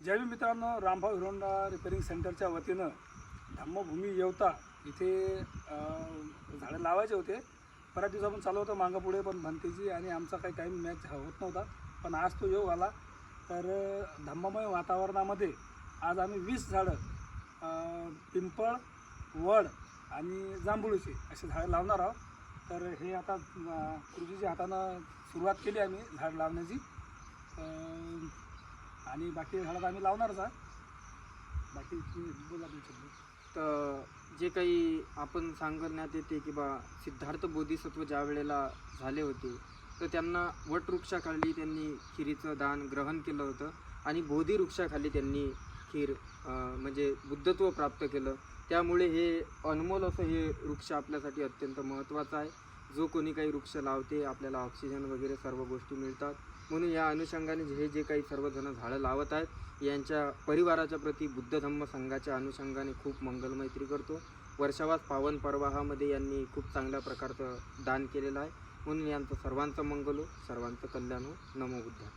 ज्यावेळी मित्रांनो Rambhau Hero Honda repairing सेंटरच्या वतीनं धम्मभूमी येवता इथे झाडं लावायचे होते. बऱ्याच दिवसापासून चालू होतं मागं पुढे पण भंतेजी आणि आमचा काही टाईम मॅच होत नव्हता. पण आज तो योग आला. तर धम्ममय वातावरणामध्ये आज आम्ही वीस झाडं पिंपळ वड आणि जांभुळीचे असे झाडं लावणार आहोत. तर हे आता कृषीच्या हातानं सुरुवात केली आम्ही झाड लावण्याची. आणि बाकी झाडं तर आम्ही लावणारच आहे. बाकी तुम्ही बोला तर जे काही आपण सांगण्यात येते की बा सिद्धार्थ बोधिसत्व ज्या वेळेला झाले होते तर त्यांना वटवृक्षाखाली त्यांनी खिरीचं दान ग्रहण केलं होतं आणि बोधी वृक्षाखाली त्यांनी खीर अं, म्हणजे बुद्धत्व प्राप्त केलं. त्यामुळे हे अनमोल असं हे वृक्ष आपल्यासाठी अत्यंत महत्त्वाचं आहे. जो कोणी काही वृक्ष लावते आपल्याला ऑक्सिजन वगैरे सर्व गोष्टी मिळतात. म्हणून या अनुषंगाने हे जे काही सर्वजण झाडं लावत आहेत यांच्या परिवाराच्या प्रती बुद्ध धम्म संघाच्या अनुषंगाने खूप मंगलमैत्री करतो. वर्षावास पावन परवाहामध्ये यांनी खूप चांगल्या प्रकारचं दान केलेलं आहे. म्हणून यांचं सर्वांचं मंगल हो सर्वांचं कल्याण हो. नमो बुद्धा